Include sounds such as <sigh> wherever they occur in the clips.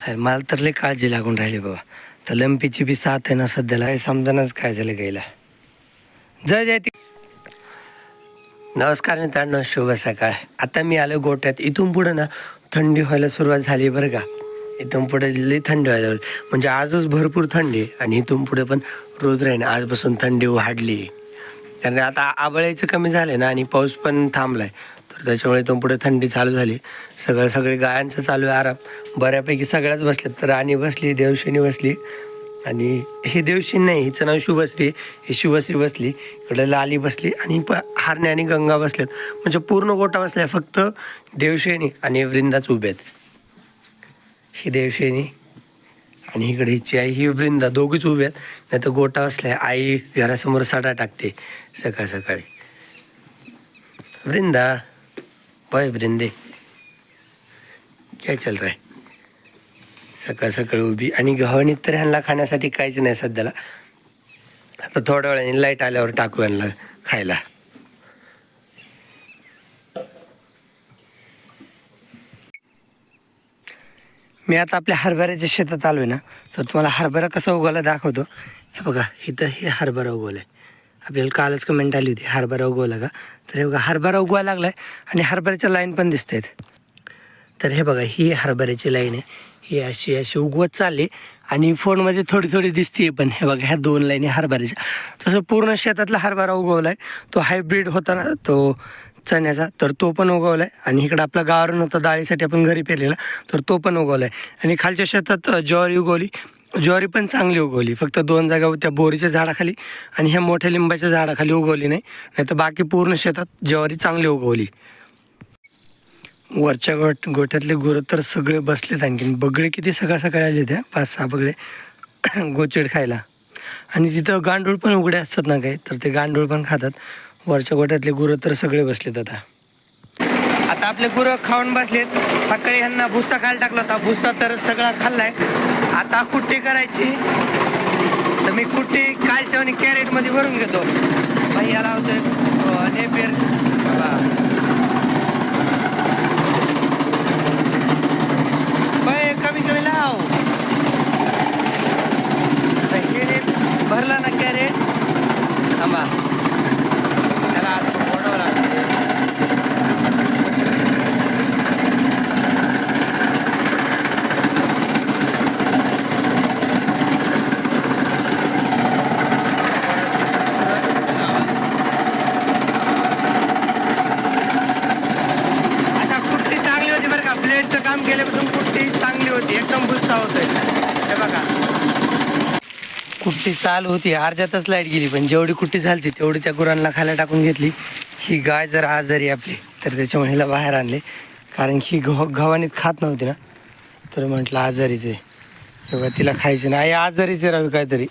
अरे मला तर लय काळजी लागून राहिली बाबा. तर लंपीची बी साथ आहे ना सध्याला. हे समजानच काय झालं गायला जय जय ती नमस्कार मित्रांनो शुभ सकाळ. आता मी आलो गोट्यात इथून पुढं ना थंडी व्हायला सुरुवात झाली बरं का. इथून पुढे लई थंडी व्हायला लागली. म्हणजे आजच भरपूर थंडी आहे आणि इथून पुढे पण रोज राहीन. आजपासून थंडी वाढली. कारण आता आबळायचं कमी झालं ना आणि पाऊस पण थांबलाय. त्याच्यामुळे इथून पुढे थंडी चालू झाली. सगळं सगळे गायांचं चालू आहे आराम. बऱ्यापैकी सगळ्याच बसल्यात तर राणी बसली देवशिनी बसली. आणि हे देवशिनी नाही हिचं नाव शुभश्री. ही शुभश्री बसली. इकडे लाली बसली. आणि प हारणे आणि गंगा बसल्यात म्हणजे पूर्ण गोटा बसल्या फक्त देवशेनी आणि वृंदाच उभे आहेत. ही देवशेनी आणि इकडे हिची आई ही वृंदा दोघीच उभे आहेत. नाही तर गोटा बसल्या. आई घरासमोर साडा टाकते सकाळ सकाळी. वृंदा पाय वृंदे. काय चल रहा सकाळ सकाळी उभी. आणि गव्हाणीत तर ह्यांना खाण्यासाठी काहीच नाही सध्याला. आता थोड्या वेळाने लाइट आल्यावर टाकू यांना खायला. मी आता आपल्या हरभऱ्याच्या शेतात आलो आहे ना तर तुम्हाला हरभरा कसा उगवला दाखवतो. हे बघा इथं हे हरभरा उगवलाय. आपल्याला कालच कमेंट आली होती हरभरा उगवला का तर हे बघा हरभरा उगवायला लागलाय आणि हरभऱ्याच्या लाईन पण दिसत आहेत तर हे बघा ही हरभऱ्याची लाईन आहे. ही अशी अशी उगवत चालली आणि फोनमध्ये थोडी थोडी दिसते पण. हे बघा ह्या दोन लाईनी हरभऱ्याच्या. तसं पूर्ण शेतातला हरभरा उगवलाय. तो हायब्रिड होता ना तो चण्याचा तर तो पण उगवलाय. आणि इकडं आपला गावरण होता डाळीसाठी आपण घरी पेरलेला तर तो पण उगवलाय. आणि खालच्या शेतात ज्वारी उगवली. ज्वारी पण चांगली उगवली. फक्त दोन जागा त्या बोरीच्या झाडाखाली आणि ह्या मोठ्या लिंबाच्या झाडाखाली उगवली नाही. नाहीतर बाकी पूर्ण शेतात ज्वारी चांगली उगवली. वरच्या गोट गोठ्यातले गुरं तर सगळे बसलेत आणखीन. बगळे किती सकाळ सकाळी आले त्या पाच सहा बगळे <coughs> गोचिड खायला. आणि तिथं गांडूळ पण उघडे असतात ना काही तर ते गांडूळ पण खातात. वरच्या गोठ्यातले गुरं तर सगळे बसलेत आता. आता आपले गुरं खाऊन बसलेत. सकाळी ह्यांना भुसा खायला टाकला होता. भुसा तर सगळा खाल्लाय. आता कुट्टी करायची. तर मी कुट्टी कालच्या आणि कॅरेटमध्ये भरून घेतो. याला लावतोय अं, नेपियर बा. बाय कमी कमी लाव आता हे रे भरला ना कॅरेट थांबा त्याला असं मोडावं लागतं आता कुट्टी चांगली होती बरं का प्लेटचं काम केल्यापासून कुट्टी चांगली होती एकदम बुस्ता होतोय हे बघा कुट्टी चालू होती अर्ध्यातच लाइट गेली पण जेवढी कुट्टी झाली तेवढी त्या गुरांना खायला टाकून घेतली. ही गाय जर आजारी आपली तर त्याच्यामुळे हिला बाहेर आणले. कारण ही घव गव्हाणीत खात नव्हती ना तर म्हटलं आजारीच आहे. तेव्हा तिला खायचे नाही. आई आजारीच आहे राहू काहीतरी.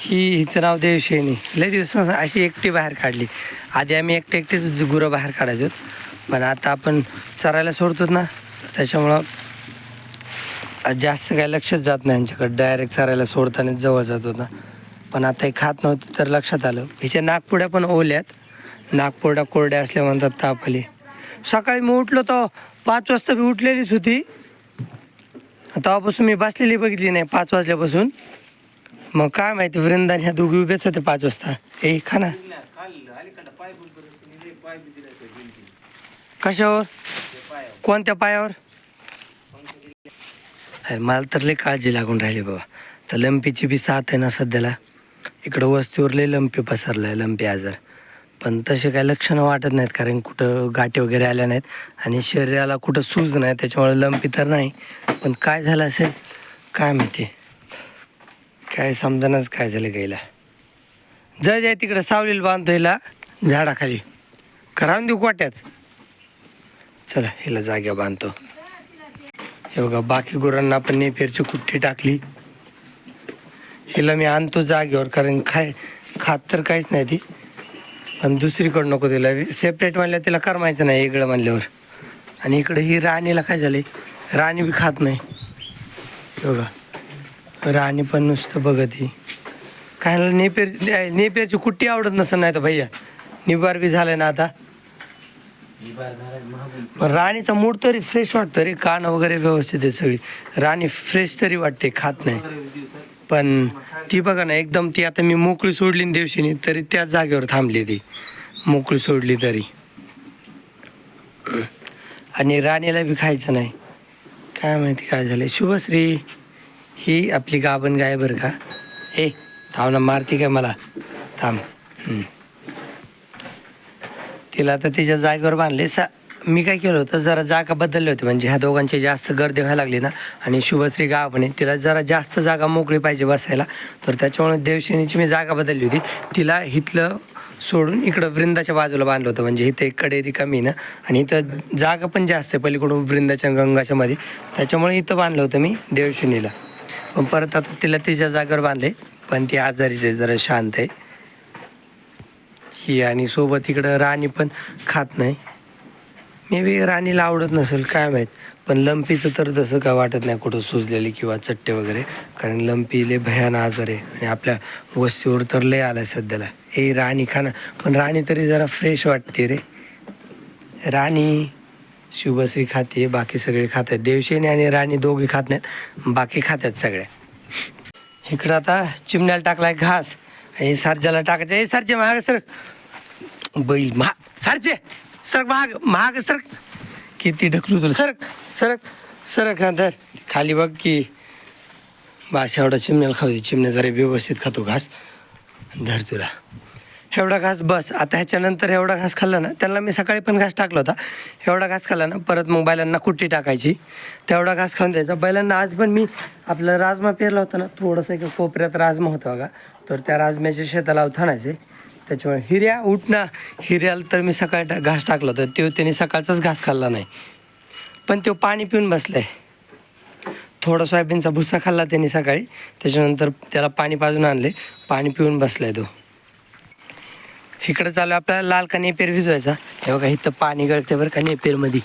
ही हिचं नाव देवशेनी. लय दिवस अशी एकटी बाहेर काढली. आधी आम्ही एकटे एकटेच गुरं बाहेर काढायचो. पण आता आपण चरायला सोडतो ना त्याच्यामुळं जास्त काय लक्षच जात नाही यांच्याकडे. डायरेक्ट चरायला सोडतानाच जवळ जात होता. पण आता हे खात नव्हतं तर लक्षात आलं. हिच्या नागपुड्या पण ओल्यात. नागपुड्या कोरड्या असल्या म्हणतात ताप आली सकाळी मी उठलो तर पाच वाजता मी उठलेलीच होती. तेव्हापासून मी बसलेली बघितली नाही पाच वाजल्यापासून. मग काय माहिती वृंदान ह्या दोघी उभेच होते पाच वाजता. ए खा ना. कशावर? कोणत्या पायावर? अरे मला तर लई काळजी लागून राहिली बाबा. तर लंपीची बी साथ आहे ना सध्याला. इकडं वस्तीवर लई लंपी पसरलं आहे लंपी आजार. पण तसे काही लक्षणं वाटत नाहीत कारण कुठं गाठी वगैरे आल्या नाहीत आणि शरीराला कुठं सूज नाही त्याच्यामुळे लंपी तर नाही. पण काय झालं असेल? काय माहिती? काय समजानच काय झालं गायला जय जय तिकडं सावलीला बांधतो हिला झाडाखाली. करावून देऊ कोट्यात. चला हिला जाग्या बांधतो. हे बघा बाकी गुरांना आपण नेपेरची कुट्टी टाकली. हिला मी आणतो जागेवर कारण खाय खात तर काहीच नाही ती. पण दुसरीकडं नको तिला. सेपरेट म्हणल्या तिला करमायचं नाही इकडं म्हणल्यावर. आणि इकडे ही राणीला काय झाले राणी बी खात नाही. बघा राणी पण नुसतं बघत ही काय नेपेर नेपेरची कुट्टी आवडत नसेल नाही तर भैया निबार बी झालं ना आता. पण राणीचा मूड तरी फ्रेश वाटतो रे कान वगैरे व्यवस्थित आहे सगळी. राणी फ्रेश तरी वाटते खात नाही. पण ती बघा ना एकदम ती आता मी मोकळी सोडली दिवशीने तरी त्याच जागेवर थांबली ती. मोकळी सोडली तरी. आणि राणीला बी खायचं नाही. काय माहिती काय झालं शुभश्री ही आपली गाभण गाय बरं का? ए थांब ना मारती काय मला? थांब. हम्म. तिला आता तिच्या जागेवर बांधले. सा मी काय केलं होतं जरा जागा बदलली होती. म्हणजे ह्या दोघांची जास्त गर्दी व्हायला लागली ना आणि शुभश्री गावाने तिला जरा जास्त जागा मोकळी पाहिजे बसायला. तर त्याच्यामुळे देवसेनेची मी जागा बदलली होती. तिला इथलं सोडून इकडं वृंदाच्या बाजूला बांधलं होतं. म्हणजे इथे कडे रिकामी ना आणि इथं जागा पण जास्त आहे पलीकडून वृंदाच्या गंगाच्या मध्ये त्याच्यामुळे इथं बांधलं होतं मी देवशिनीला. पण परत आता तिला तिच्या जागेवर बांधले. पण ती आजारीच आहे जरा शांत आहे. ही आणि सोबत इकडं राणी पण खात नाही. मे बी राणीला आवडत नसेल काय माहीत. पण लंपीचं तर तसं काय वाटत नाही कुठं सुजलेले किंवा चट्टे वगैरे. कारण लंपी लय भयान आजार आहे. आणि आपल्या वस्तीवर तर लय आलाय सध्याला. ए राणी खाना पण राणी तरी जरा फ्रेश वाटते रे. राणी शुभश्री खाते बाकी सगळे खात आहेत. देवशेनी आणि राणी दोघे खात नाहीत. बाकी खात्यात सगळ्या. इकडं आता चिमण्याला टाकलाय घास. हे सारच्याला टाकायचं. हे सारचे महाग सर. बैल महाग सारचे सरक महाग महाग सरक किती ढकलू तुला. सरक सरक सरक हा धर खाली बघ की बाशा एवढा चिमण्याला खाऊ दे. चिमण्या जरा व्यवस्थित खातो घास. धर तुला. एवढा घास बस. आता ह्याच्यानंतर एवढा घास खाल्ला ना त्यांना मी सकाळी पण घास टाकला होता. एवढा घास खाल्ला ना परत मग बैलांना कुट्टी टाकायची. तेवढा घास खाऊन द्यायचा. बैलांना आज पण मी आपला राजमा पेरला होता ना थोडंसं एका कोपऱ्यात राजमा होता बघा. तर त्या राजम्याच्या शेताला थाणायचे. त्याच्यामुळे हिर्या उठ हिऱ्याला तर मी सकाळी टा घास टाकला तर तो त्याने सकाळचाच घास खाल्ला नाही. पण तो पाणी पिऊन बसलाय. थोडा सोयाबीनचा भुस्सा खाल्ला त्यांनी सकाळी. त्याच्यानंतर त्याला पाणी पाजून आणले. पाणी पिऊन बसलाय तो. इकडं चालू आहे आपल्याला लाल का नेपेर भिजवायचा. हे बघा इथं पाणी गळते बरं का नेपेरमध्ये.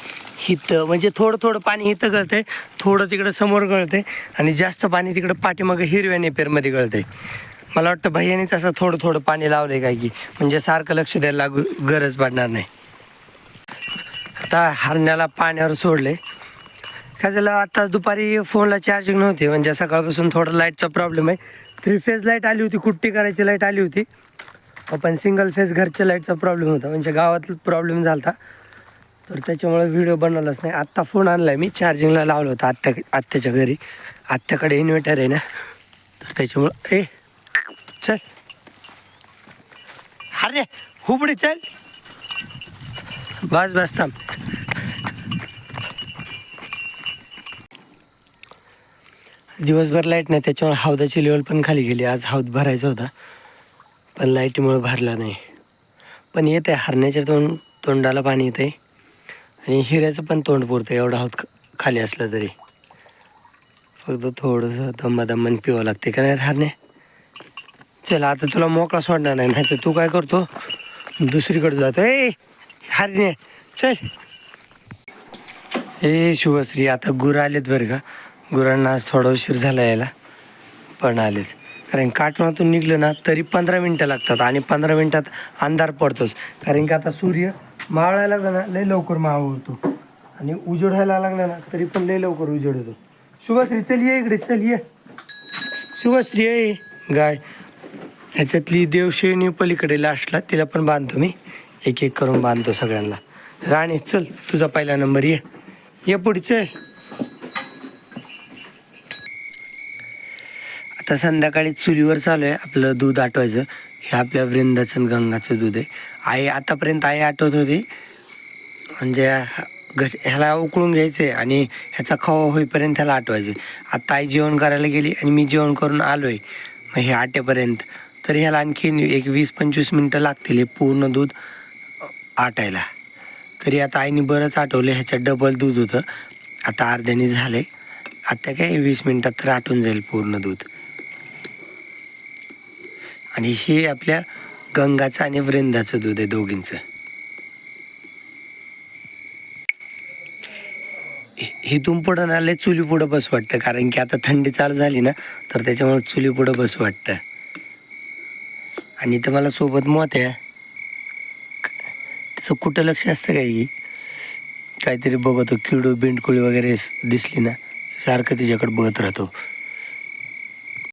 इथं म्हणजे थोडं थोडं पाणी इथं गळतंय. थोडं तिकडं समोर गळतंय. आणि जास्त पाणी तिकडं पाठीमागं हिरव्या नेपेरमध्ये गळतंय. मला वाटतं भैयानीच असं थोडं थोडं पाणी लावलंय काय की. म्हणजे सारखं लक्ष द्यायला लागू गरज पडणार नाही. आता हरण्याला पाण्यावर सोडले काय झालं आता दुपारी फोनला चार्जिंग नव्हती. म्हणजे सकाळपासून थोडं लाईटचा प्रॉब्लेम आहे. थ्री फेज लाइट आली होती कुट्टी करायची लाइट आली होती. पण सिंगल फेज घरच्या लाईटचा प्रॉब्लेम होता. म्हणजे गावात प्रॉब्लेम झाला होता तर त्याच्यामुळे व्हिडिओ बनवलाच नाही. आत्ता फोन आणला आहे मी चार्जिंगला लावलं होतं आत्या आत्याच्या घरी. आत्याकडे इन्व्हर्टर आहे ना. तर त्याच्यामुळं ए! चल. अरे हुबडे चल. बस बस थांब. दिवसभर लाइट नाही त्याच्यामुळे हौदाची लेवल पण खाली गेली. आज हौद भरायचा होता पण लाईटीमुळे भरला नाही. पण येत आहे हरण्याच्या तोंड तोंडाला पाणी येतं आहे आणि हिऱ्याचं पण तोंड पुरतं एवढा हौद खाली असलं तरी. फक्त थोडंसं दमादमान पिवावं लागते का नाही हरणे चल आता तुला मोकळा सोडणार नाही नाही तर तू काय करतो? दुसरीकडे जातो. ए हरणे चल. ए शुभश्री आता गुरं आलेत बरं का? गुरांना आज थोडा उशीर झाला यायला. पण आलेच कारण काटणातून निघलं ना तरी पंधरा मिनटं लागतात आणि पंधरा मिनटात अंधार पडतोच. कारण की आता सूर्य मावळायला लागला ना लय लवकर मावळतो आणि उजेड व्हायला लागला ना तरी पण लय लवकर उजेड होतो. शुभश्री चल ये इकडे चल ये. शुभश्री ये गाय. ह्याच्यातली देवशेनी पलीकडे लास्टला तिला पण बांधतो मी. एक एक करून बांधतो सगळ्यांना. राणी चल तुझा पहिला नंबर ये. ये पुढचे आता संध्याकाळी चुलीवर चालू आहे आपलं दूध आटवायचं. हे आपल्या वृंदाचं गंगाचं दूध आहे. आई आतापर्यंत आई आठवत होती. म्हणजे घट ह्याला उकळून घ्यायचे आणि ह्याचा खवा होईपर्यंत ह्याला आटवायचे. आता आई जेवण करायला गेली आणि मी जेवण करून आलो आहे मग हे आटेपर्यंत. तर ह्याला आणखीन एक वीस पंचवीस मिनटं लागतील हे पूर्ण दूध आटायला. तरी आता आईने बरंच आटवलं ह्याच्यात डबल दूध होतं. आता अर्ध्याने झालं आहे आता काय वीस मिनटात तर आटून जाईल पूर्ण दूध. आणि हे आपल्या गंगाचं आणि वृंदाचं दूध आहे दोघींचं. हिथून पुढं ना लय चुली पुढं बस वाटतं कारण की आता थंडी चालू झाली ना तर त्याच्यामुळे चुली पुढं बस वाटतं. आणि इथं मला सोबत मत आहे. कुठं लक्ष असतं काही काहीतरी बघतो किडू बिंडकुळी वगैरे दिसली ना सारखं तिच्याकडे बघत राहतो.